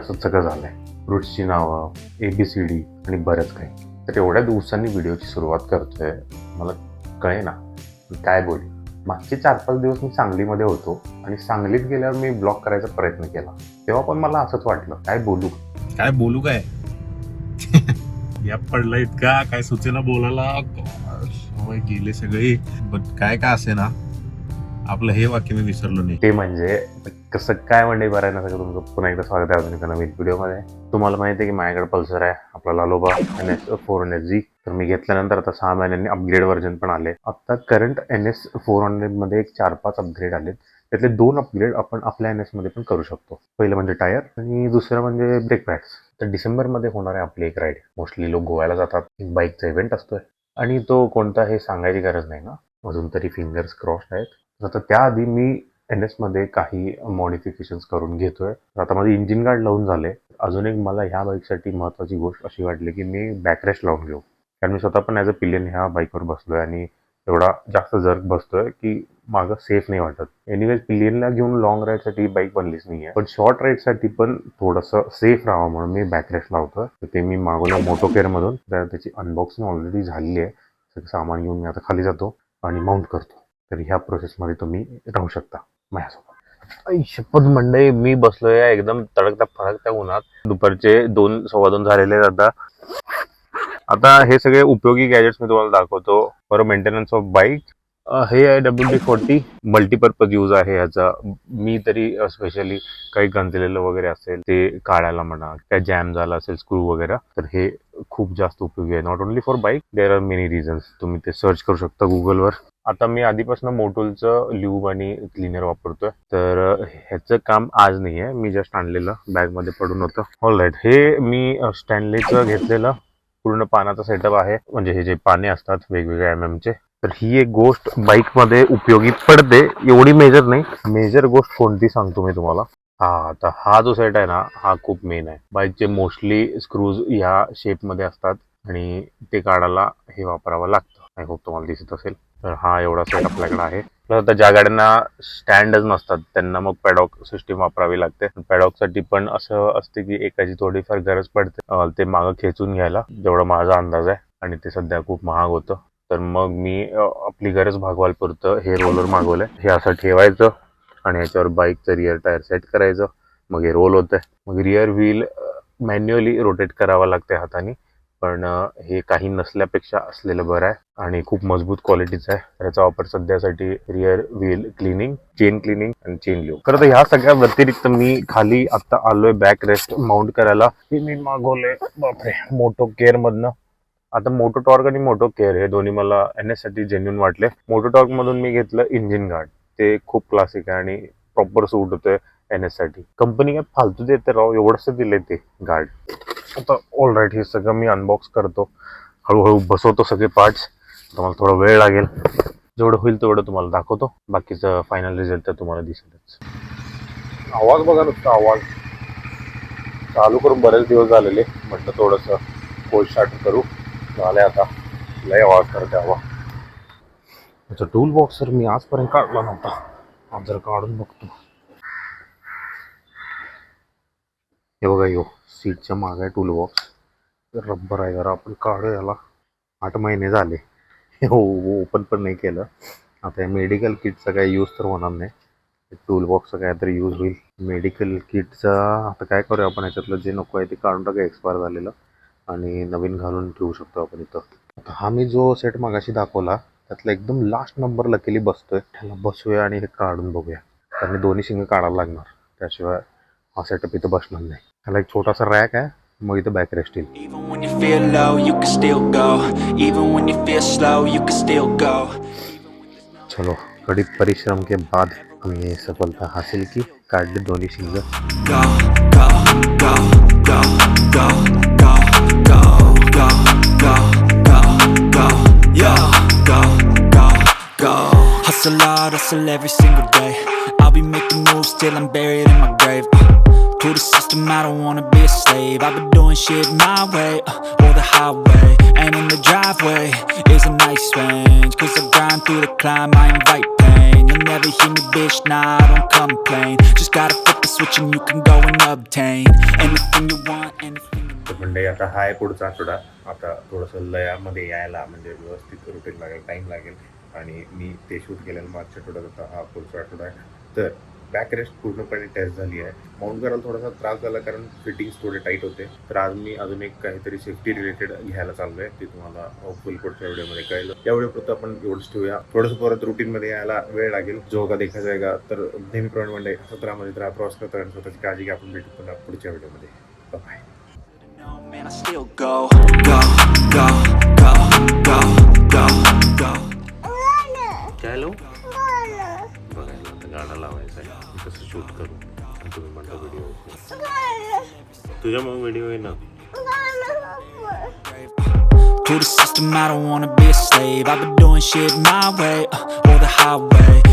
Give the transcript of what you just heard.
असं सगळं झालंय. रुट्सची नावं ए बी सी डी आणि बरंच काही. तर एवढ्या दिवसांनी व्हिडिओची सुरुवात करतोय. मला कळे ना काय बोलू? मागचे चार पाच दिवस मी सांगलीमध्ये होतो आणि सांगलीत गेल्यावर मी ब्लॉग करायचा प्रयत्न केला. तेव्हा पण मला असंच वाटलं. काय बोलू? काय बोलू काय? या पडला इतका. काय सुचेना बोलायला? गेले सगळे. पण काय काय असे ना आपलं हे वाक्य मी विसरलो नाही. ते म्हणजे कसं काय म्हणजे बरं आहे ना सगळं तुमचं? पुन्हा एकदा स्वागत आहे अजून एका नवीन व्हिडिओमध्ये. तुम्हाला माहिती आहे की माझ्याकडे पल्सर आहे. आपला लालोबा N S four hundred Z तर मी घेतल्यानंतर आता सहा महिन्यांनी अपग्रेड व्हर्जन पण आले. आता करंट एन एस फोर हंड्रेडमध्ये एक चार पाच अपग्रेड आले त्यातले दोन अपग्रेड आपण आपल्या एन एसमध्ये पण करू शकतो. पहिलं म्हणजे टायर आणि दुसरं म्हणजे ब्रेक पॅड्स तर डिसेंबरमध्ये होणार आहे आपली एक राईड मोस्टली लोक गोव्याला जातात. एक बाईकचा इव्हेंट असतोय. आणि तो कोणता हे सांगायची गरज नाही ना. अजून तरी फिंगर्स क्रॉस्ड आहेत. आता त्याआधी मी एन एसमध्ये काही मॉडिफिकेशन्स करून घेतोय. आहे आता माझे इंजिन गार्ड लावून झाले. अजून एक मला ह्या बाईकसाठी महत्वाची गोष्ट अशी वाटली की मी बॅकरेस्ट लावून घेऊ. कारण मी स्वतः पण ॲज अ पिलियन ह्या बाईकवर बसलोय आणि एवढा जास्त जर्क बसतोय की मागं सेफ नाही वाटत. एनिवेज पिलियनला घेऊन लॉंग राईडसाठी बाईक बनलीच नाही आहे पण शॉर्ट राईडसाठी पण थोडंसं सेफ राहावं म्हणून मी बॅकरेस्ट लावतोय. तर ते मी मागवलं मोटो केअरमधून तर त्याची अनबॉक्सिंग ऑलरेडी झालेली आहे सगळं सामान घेऊन मी आता खाली जातो आणि माउंट करतो. तर ह्या प्रोसेसमध्ये तुम्ही राहू शकता माझ्यासोबत. मंडई मी बसलोय एकदम तडकता फडकत्या उन्हात. दुपारचे दोन सव्वा दोन झालेले आहेत आता. आता हे सगळे उपयोगी गॅजेट्स मी तुम्हाला दाखवतो. फॉर मेंटेनन्स ऑफ बाईक हे आहे W D forty multipurpose use आहे याचा मी तरी स्पेशली काही गंजलेलं वगैरे असेल ते काढायला म्हणा काय जॅम झाला असेल स्क्रू वगैरे तर हे खूप जास्त उपयोगी आहे. Not only for bike there are many reasons तुम्ही ते सर्च करू शकता गुगलवर आता मी आधीपासून मोटोलचं ल्यूब आणि क्लिनर वापरतोय. तर ह्याचं काम आज नाही आहे मी जस्ट आणलेलं. बॅगमध्ये पडून होतं. ऑल राईट हे मी स्टॅनलेचं घेतलेलं. पूर्ण पानाचा सेटअप आहे. म्हणजे हे जे पाने असतात वेगवेगळ्या एम चे. तर ही एक गोष्ट बाईकमध्ये उपयोगी पडते. एवढी मेजर नाही. मेजर गोष्ट कोणती सांगतो मी तुम्हाला? हा आता हा जो सेट आहे ना हा खूप मेन आहे. बाईकचे मोस्टली स्क्रूज ह्या शेपमध्ये असतात. आणि ते काढायला हे वापरावं लागतं. आय होप तुम्हाला दिसत असेल. तर हा एवढा सेट आपल्याकडे आहे. प्लस आता ज्या गाड्यांना स्टँडच नसतात त्यांना मग पॅडॉक सिस्टीम वापरावी लागते. पॅडॉकसाठी पण असं असते की एकाची थोडीफार गरज पडते. ते मागं खेचून घ्यायला जेवढा माझा अंदाज आहे. आणि ते सध्या खूप महाग होतं. तर मग मी आपली गरज भागवायला पुरतं हे रोलर मागवलंय. हे असं ठेवायचं आणि याच्यावर बाईकचं रिअर टायर सेट करायचं. मग हे रोल होतंय. मग रिअर व्हील मॅन्युअली रोटेट करावं लागते हाताने. पण हे काही नसल्यापेक्षा असलेलं बरं आहे आणि खूप मजबूत क्वालिटीचं आहे. याचा वापर सध्यासाठी rear wheel cleaning chain cleaning आणि चेन लिव खरं तर ह्या सगळ्या व्यतिरिक्त मी खाली आता आलोय बॅक रेस्ट माउंट करायला. हे मी मागवलंय. बापरे! मोटो केअर मधनं. आता मोटो टॉर्क आणि मोटो केअर हे दोन्ही मला एन एससाठी जेन्युन वाटले. मोटो टॉर्क मधून मी घेतलं इंजिन गार्ड ते खूप क्लासिक आहे आणि प्रॉपर सूट होतंय एन एससाठी कंपनी काय फालतू देते राव. एवढंच दिले ते गार्ड आता ऑल राईट हे सगळं मी अनबॉक्स करतो. हळूहळू बसवतो सगळे पार्ट्स तुम्हाला थोडा वेळ लागेल. जेवढं होईल तेवढं तुम्हाला दाखवतो. बाकीचं फायनल रिझल्ट तर तुम्हाला दिसेलच. आवाज बघा नुसता आवाज. चालू करून बरेच दिवस झालेले. म्हटलं थोडंसं कोल्ड स्टार्ट करू. झालंय आता. लय आवाज करते हवा त्याचा टूल बॉक्स तर मी आजपर्यंत काढला नव्हता. आज जर काढून बघतो. हे बघा यो. सीटच्या मागे आहे टूल बॉक्स रब्बर आहे जरा आपण काढू याला. आठ महिने झाले. हो, हो ओपन पण नाही केलं. आता या मेडिकल किटचा काही यूज तर होणार नाही. टूल बॉक्सचा काहीतरी यूज होईल. मेडिकल किटचा आता काय करूया आपण याच्यातलं? जे नको आहे ते काढून टाका एक्सपायर झालेलं. आणि नवीन घालून ठेवू शकतो आपण इथं. आता हा मी जो सेट मागाशी दाखवला त्यातला एकदम लास्ट नंबर लकीली बसतोय. त्याला बसूया आणि हे काढून बघूया. कारण दोन्ही शिंग काढायला लागणार. त्याशिवाय हा सेटअप इथं बसणार नाही. त्याला छोटा सा रैक है मग इथं बॅक रेस्ट येईल चलो कड़ी परिश्रम के बाद हमने सफलता हासिल की काट दोनों singer Hustle hard, hustle every single day I'll be making moves till I'm buried in my grave uh. To the system, I don't wanna be a slave. I've been doing shit my way, uh, or the highway. And in the driveway is a nice range. Cause I grind through the climb, I invite pain. You'll never hear me, bitch, nah, I don't complain Just gotta flip the switch and you can go and obtain Anything you want, anything you तर म्हणजे आता हा आहे पुढचा आठवडा आता थोडंसं लयामध्ये यायला म्हणजे व्यवस्थित रुटीन लागेल टाईम लागेल आणि मी ते शूट केलेलं मागच्या आठवड्यात आता हा पुढचा आठवडा आहे तर बॅक रेस्ट पूर्णपणे टेस्ट झाली आहे. माउंट करायला थोडासा त्रास झाला कारण फिटिंग्स थोडे टाईट होते. तर आज मी अजून एक काहीतरी सेफ्टी रिलेटेड घ्यायला चाललो आहे ते तुम्हाला होपफुल पुढच्या व्हिडिओमध्ये कळलं. यावेळी फक्त आपण एवढंच ठेवूया. थोडंसं परत रुटीनमध्ये यायला वेळ लागेल. जो का देखा जायगा तर नेहमीप्रमाणे म्हणजे सत्रामध्ये तर प्रवास करतो आणि स्वतःची काळजी घ्या. आपण भेटू पुन्हा पुढच्या व्हिडिओमध्ये बाय शूट करू आणि तुम्ही म्हणता व्हिडिओ तुझ्यामुळे व्हिडिओ आहे ना To the system, I don't wanna be a slave. I've been doing shit my way, uh, or the highway.